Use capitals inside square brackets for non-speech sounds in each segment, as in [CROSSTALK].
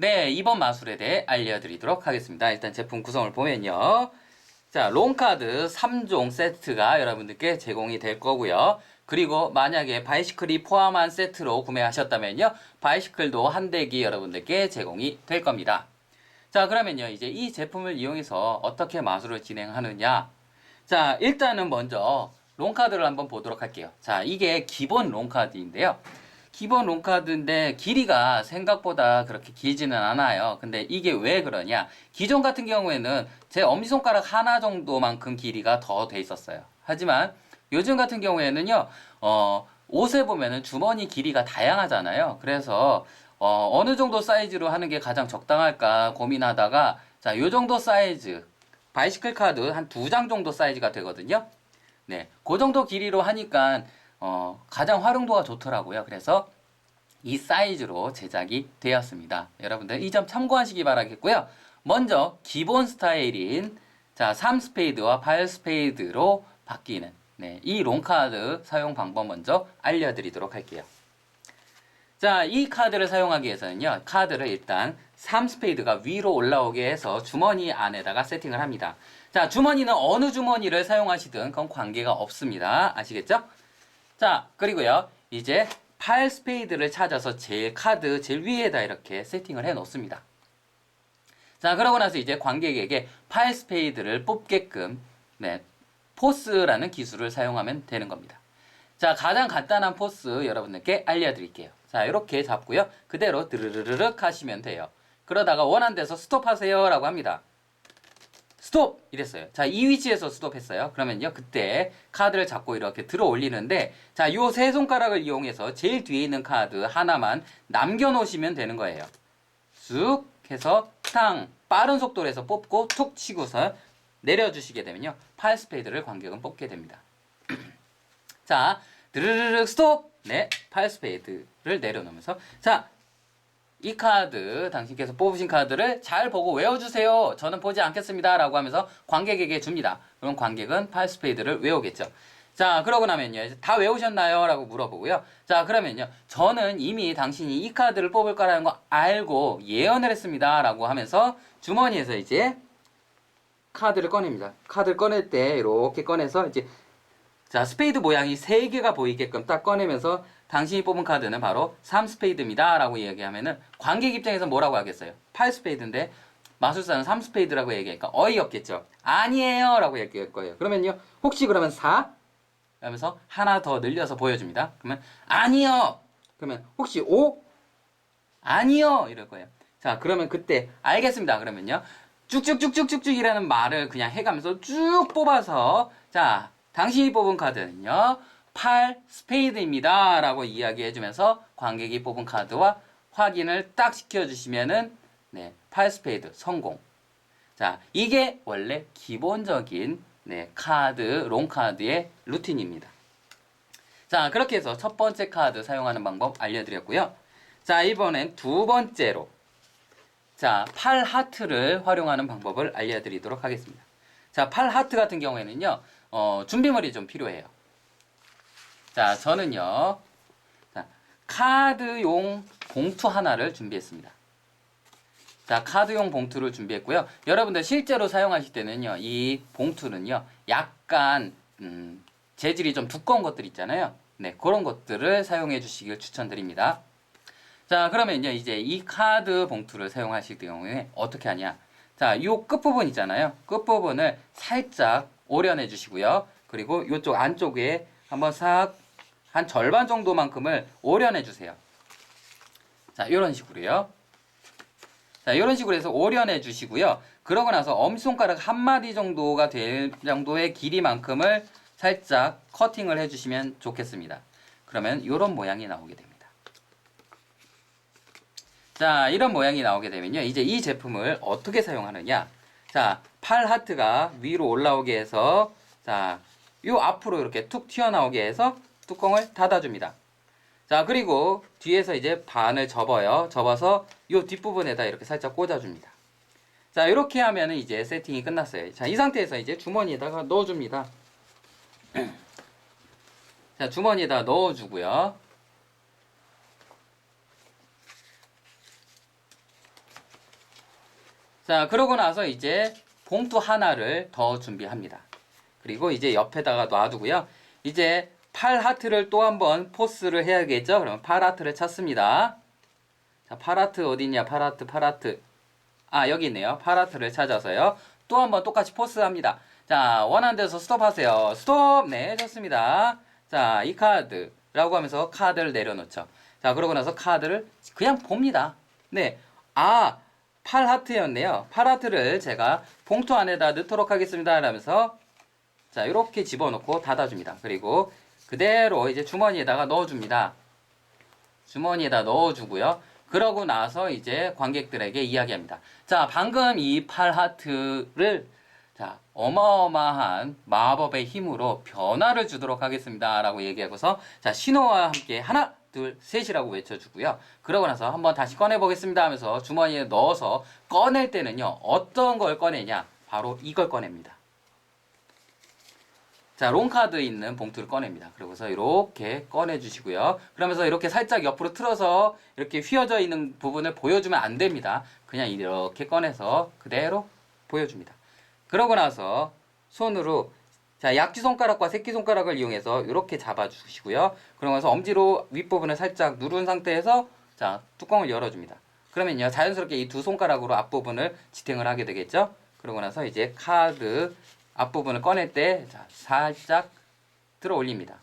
네, 이번 마술에 대해 알려드리도록 하겠습니다. 일단 제품 구성을 보면요. 자, 롱카드 3종 세트가 여러분들께 제공이 될 거고요. 그리고 만약에 바이시클이 포함한 세트로 구매하셨다면요. 바이시클도 한 대기 여러분들께 제공이 될 겁니다. 자, 그러면요. 이제 이 제품을 이용해서 어떻게 마술을 진행하느냐. 자, 일단은 먼저 롱카드를 한번 보도록 할게요. 자, 이게 기본 롱카드인데요. 기본 롱카드인데 길이가 생각보다 그렇게 길지는 않아요. 근데 이게 왜 그러냐? 기존 같은 경우에는 제 엄지손가락 하나 정도만큼 길이가 더 돼 있었어요. 하지만 요즘 같은 경우에는요, 어, 옷에 보면은 주머니 길이가 다양하잖아요. 그래서 어, 어느 정도 사이즈로 하는 게 가장 적당할까 고민하다가 자, 요 정도 사이즈 바이시클 카드 한 두 장 정도 사이즈가 되거든요. 네, 그 정도 길이로 하니까 어, 가장 활용도가 좋더라고요. 그래서 이 사이즈로 제작이 되었습니다. 여러분들 이 점 참고하시기 바라겠고요. 먼저 기본 스타일인 자, 3스페이드와 8스페이드로 바뀌는 네, 이 롱카드 사용 방법 먼저 알려드리도록 할게요. 자, 이 카드를 사용하기 위해서는요, 카드를 일단 3스페이드가 위로 올라오게 해서 주머니 안에다가 세팅을 합니다. 자, 주머니는 어느 주머니를 사용하시든 그건 관계가 없습니다. 아시겠죠? 자, 그리고요, 이제 8 스페이드를 찾아서 제일 카드 제일 위에다 이렇게 세팅을 해 놓습니다. 자, 그러고 나서 이제 관객에게 8 스페이드를 뽑게끔, 네, 포스라는 기술을 사용하면 되는 겁니다. 자, 가장 간단한 포스 여러분들께 알려드릴게요. 자, 이렇게 잡고요. 그대로 드르르르륵 하시면 돼요. 그러다가 원하는 데서 스톱하세요 라고 합니다. 스톱! 이랬어요. 자, 이 위치에서 스톱했어요. 그러면요, 그때 카드를 잡고 이렇게 들어 올리는데, 자, 요 세 손가락을 이용해서 제일 뒤에 있는 카드 하나만 남겨놓으시면 되는 거예요. 쑥 해서 탕! 빠른 속도로 해서 뽑고 툭 치고서 내려주시게 되면요, 8스페이드를 관객은 뽑게 됩니다. [CLEARS THROAT] 자, 드르르륵 스톱! 네, 8스페이드를 내려놓으면서, 자, 이 카드, 당신께서 뽑으신 카드를 잘 보고 외워주세요. 저는 보지 않겠습니다. 라고 하면서 관객에게 줍니다. 그럼 관객은 8스페이드를 외우겠죠. 자, 그러고 나면요. 다 외우셨나요? 라고 물어보고요. 자, 그러면요. 저는 이미 당신이 이 카드를 뽑을 거라는 거 알고 예언을 했습니다. 라고 하면서 주머니에서 이제 카드를 꺼냅니다. 카드를 꺼낼 때 이렇게 꺼내서 이제 자, 스페이드 모양이 3개가 보이게끔 딱 꺼내면서 당신이 뽑은 카드는 바로 3스페이드입니다. 라고 얘기하면은 관객 입장에서 뭐라고 하겠어요? 8스페이드인데 마술사는 3스페이드라고 얘기하니까 어이없겠죠. 아니에요. 라고 얘기할 거예요. 그러면요. 혹시 그러면 4? 하면서 하나 더 늘려서 보여줍니다. 그러면 아니요. 그러면 혹시 5? 아니요. 이럴 거예요. 자, 그러면 그때 알겠습니다. 그러면요. 쭉쭉쭉쭉쭉쭉이라는 말을 그냥 해가면서 쭉 뽑아서 자, 당신이 뽑은 카드는요. 8 스페이드입니다. 라고 이야기해 주면서 관객이 뽑은 카드와 확인을 딱 시켜주시면은 네, 8 스페이드 성공. 자, 이게 원래 기본적인 네, 카드, 롱 카드의 루틴입니다. 자, 그렇게 해서 첫 번째 카드 사용하는 방법 알려드렸고요. 자, 이번엔 두 번째로 자, 8 하트를 활용하는 방법을 알려드리도록 하겠습니다. 자, 8 하트 같은 경우에는요, 어, 준비물이 좀 필요해요. 자, 저는요, 자, 카드용 봉투 하나를 준비했습니다. 자, 카드용 봉투를 준비했고요. 여러분들 실제로 사용하실 때는요, 이 봉투는요, 약간, 음, 재질이 좀 두꺼운 것들 있잖아요. 네, 그런 것들을 사용해 주시길 추천드립니다. 자, 그러면요, 이제 이 카드 봉투를 사용하실 경우에 어떻게 하냐. 자, 요 끝부분 있잖아요. 끝부분을 살짝 오려내 주시고요. 그리고 요쪽 안쪽에 한번 싹 한 절반 정도만큼을 오려내 주세요. 자, 이런 식으로요. 자, 이런 식으로 해서 오려내 주시고요. 그러고 나서 엄지손가락 한 마디 정도가 될 정도의 길이만큼을 살짝 커팅을 해주시면 좋겠습니다. 그러면 이런 모양이 나오게 됩니다. 자, 이런 모양이 나오게 되면요. 이제 이 제품을 어떻게 사용하느냐. 자, 팔 하트가 위로 올라오게 해서, 자, 요 앞으로 이렇게 툭 튀어나오게 해서 뚜껑을 닫아줍니다. 자, 그리고 뒤에서 이제 반을 접어요. 접어서 요 뒷부분에다 이렇게 살짝 꽂아줍니다. 자, 이렇게 하면은 이제 세팅이 끝났어요. 자, 이 상태에서 이제 주머니에다가 넣어줍니다. [CLEARS THROAT] 자, 주머니에다 넣어주고요. 자, 그러고 나서 이제 봉투 하나를 더 준비합니다. 그리고 이제 옆에다가 놔두고요. 이제 팔 하트를 또 한번 포스를 해야겠죠? 그러면 팔 하트를 찾습니다. 자, 팔 하트 어디냐? 팔 하트, 팔 하트. 아, 여기 있네요. 팔 하트를 찾아서요. 또 한번 똑같이 포스합니다. 자, 원하는 데서 스톱하세요. 스톱! 네, 좋습니다. 자, 이 카드라고 하면서 카드를 내려놓죠. 자, 그러고 나서 카드를 그냥 봅니다. 네. 아, 팔 하트였네요. 팔 하트를 제가 봉투 안에다 넣도록 하겠습니다. 라면서 자, 이렇게 집어넣고 닫아줍니다. 그리고 그대로 이제 주머니에다가 넣어줍니다. 주머니에다 넣어주고요. 그러고 나서 이제 관객들에게 이야기합니다. 자, 방금 이 팔 하트를 자, 어마어마한 마법의 힘으로 변화를 주도록 하겠습니다. 라고 얘기하고서 자, 신호와 함께 하나, 둘, 셋이라고 외쳐주고요. 그러고 나서 한번 다시 꺼내보겠습니다 하면서 주머니에 넣어서 꺼낼 때는요, 어떤 걸 꺼내냐? 바로 이걸 꺼냅니다. 자, 롱카드 있는 봉투를 꺼냅니다. 그러고서 이렇게 꺼내주시고요. 그러면서 이렇게 살짝 옆으로 틀어서 이렇게 휘어져 있는 부분을 보여주면 안 됩니다. 그냥 이렇게 꺼내서 그대로 보여줍니다. 그러고 나서 손으로 자, 약지 손가락과 새끼 손가락을 이용해서 이렇게 잡아주시고요. 그러면서 엄지로 윗부분을 살짝 누른 상태에서 자, 뚜껑을 열어줍니다. 그러면요, 자연스럽게 이 두 손가락으로 앞부분을 지탱을 하게 되겠죠? 그러고 나서 이제 카드 앞부분을 꺼낼 때 자, 살짝 들어 올립니다.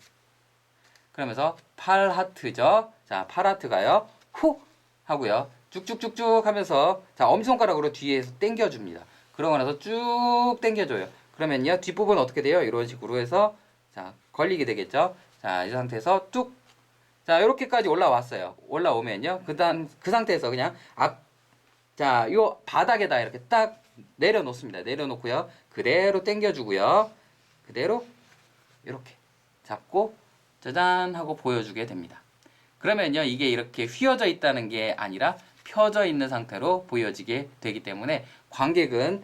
그러면서 팔 하트죠. 자, 팔 하트가요. 후 하고요. 쭉쭉쭉쭉 하면서 자, 엄지손가락으로 뒤에서 당겨 줍니다. 그러고 나서 쭉 당겨 줘요. 그러면요. 뒷부분 어떻게 돼요? 이런 식으로 해서 자, 걸리게 되겠죠. 자, 이 상태에서 쭉 자, 이렇게까지 올라왔어요. 올라오면요. 그다음 그 상태에서 그냥 앞 자, 요 바닥에다 이렇게 딱 내려놓습니다. 내려놓고요. 그대로 당겨주고요. 그대로 이렇게 잡고 짜잔 하고 보여주게 됩니다. 그러면요. 이게 이렇게 휘어져 있다는 게 아니라 펴져 있는 상태로 보여지게 되기 때문에 관객은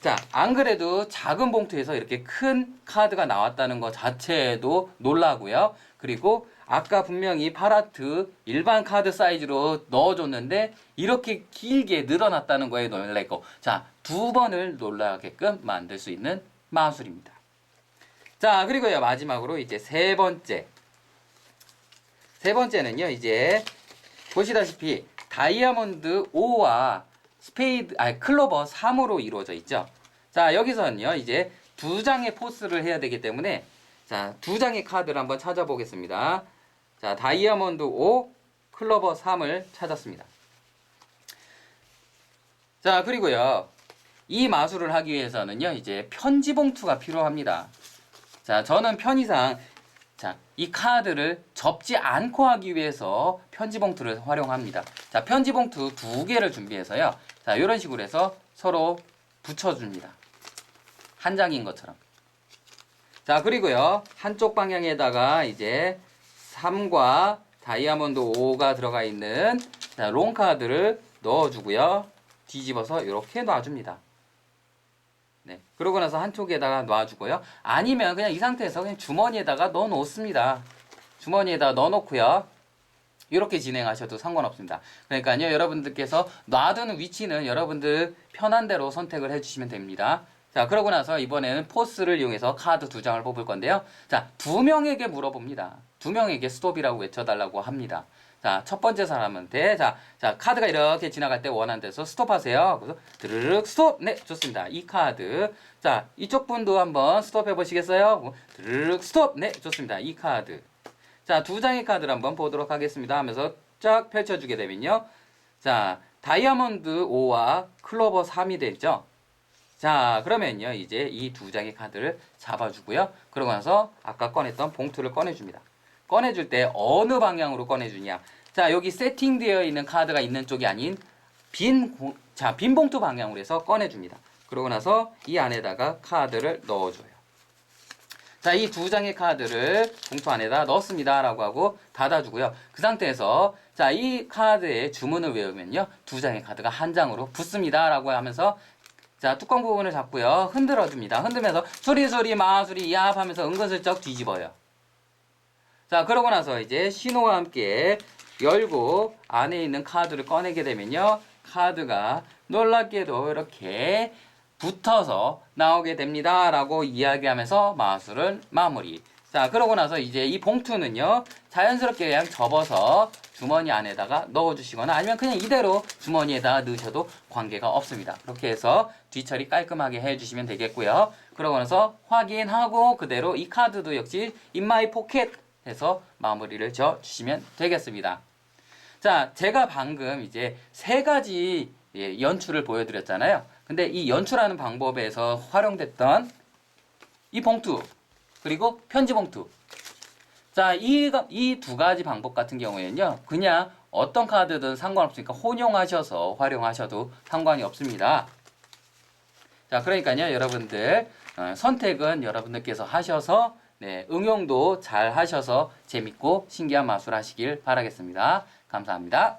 자, 안 그래도 작은 봉투에서 이렇게 큰 카드가 나왔다는 것 자체에도 놀라고요. 그리고 아까 분명히 파라트 일반 카드 사이즈로 넣어줬는데 이렇게 길게 늘어났다는 거에 놀랬고 자, 두 번을 놀라게끔 만들 수 있는 마술입니다. 자, 그리고요, 마지막으로 이제 세 번째. 세 번째는요, 이제 보시다시피 다이아몬드 5와 스페이드, 아니, 클로버 3으로 이루어져 있죠. 자, 여기서는요, 이제 두 장의 포스를 해야 되기 때문에 자, 두 장의 카드를 한번 찾아보겠습니다. 자, 다이아몬드 5, 클로버 3을 찾았습니다. 자, 그리고요. 이 마술을 하기 위해서는요, 이제 편지 봉투가 필요합니다. 자, 저는 편의상 자, 이 카드를 접지 않고 하기 위해서 편지 봉투를 활용합니다. 자, 편지 봉투 두 개를 준비해서요. 자, 이런 식으로 해서 서로 붙여줍니다. 한 장인 것처럼. 자, 그리고요. 한쪽 방향에다가 이제 3과 다이아몬드 5가 들어가 있는 자, 롱 카드를 넣어주고요. 뒤집어서 이렇게 놔줍니다. 네. 그러고 나서 한쪽에다가 놔주고요. 아니면 그냥 이 상태에서 그냥 주머니에다가 넣어 놓습니다. 주머니에다 넣어 놓고요. 이렇게 진행하셔도 상관없습니다. 그러니까요, 여러분들께서 놔두는 위치는 여러분들 편한 대로 선택을 해주시면 됩니다. 자, 그러고 나서 이번에는 포스를 이용해서 카드 두 장을 뽑을 건데요. 자, 두 명에게 물어봅니다. 두 명에게 스톱이라고 외쳐달라고 합니다. 자, 첫 번째 사람한테, 자, 자, 카드가 이렇게 지나갈 때 원하는 데서 스톱하세요. 그래서 드르륵 스톱! 네, 좋습니다. 이 카드. 자, 이쪽 분도 한번 스톱 해 보시겠어요? 드르륵 스톱! 네, 좋습니다. 이 카드. 자, 두 장의 카드를 한번 보도록 하겠습니다. 하면서 쫙 펼쳐주게 되면요. 자, 다이아몬드 5와 클로버 3이 되죠. 자, 그러면요. 이제 이 두 장의 카드를 잡아주고요. 그러고 나서 아까 꺼냈던 봉투를 꺼내줍니다. 꺼내줄 때 어느 방향으로 꺼내주냐. 자, 여기 세팅되어 있는 카드가 있는 쪽이 아닌 빈, 공- 자, 빈 봉투 방향으로 해서 꺼내줍니다. 그러고 나서 이 안에다가 카드를 넣어줘요. 자, 이 두 장의 카드를 봉투 안에다 넣었습니다. 라고 하고 닫아주고요. 그 상태에서 자, 이 카드의 주문을 외우면요. 두 장의 카드가 한 장으로 붙습니다. 라고 하면서 자, 뚜껑 부분을 잡고요. 흔들어 줍니다. 흔들면서 소리소리 마소리 얍 하면서 은근슬쩍 뒤집어요. 자, 그러고 나서 이제 신호와 함께 열고 안에 있는 카드를 꺼내게 되면요. 카드가 놀랍게도 이렇게 붙어서 나오게 됩니다. 라고 이야기하면서 마술은 마무리. 자, 그러고 나서 이제 이 봉투는요, 자연스럽게 그냥 접어서 주머니 안에다가 넣어주시거나 아니면 그냥 이대로 주머니에다가 넣으셔도 관계가 없습니다. 그렇게 해서 뒤처리 깔끔하게 해주시면 되겠고요. 그러고 나서 확인하고 그대로 이 카드도 역시 인마이 포켓 해서 마무리를 져 주시면 되겠습니다. 자, 제가 방금 이제 세 가지 예, 연출을 보여드렸잖아요. 근데 이 연출하는 방법에서 활용됐던 이 봉투 그리고 편지 봉투. 자, 이 이 두 가지 방법 같은 경우에는요, 그냥 어떤 카드든 상관없으니까 혼용하셔서 활용하셔도 상관이 없습니다. 자, 그러니까요, 여러분들 어, 선택은 여러분들께서 하셔서 네, 응용도 잘 하셔서 재밌고 신기한 마술 하시길 바라겠습니다. 감사합니다.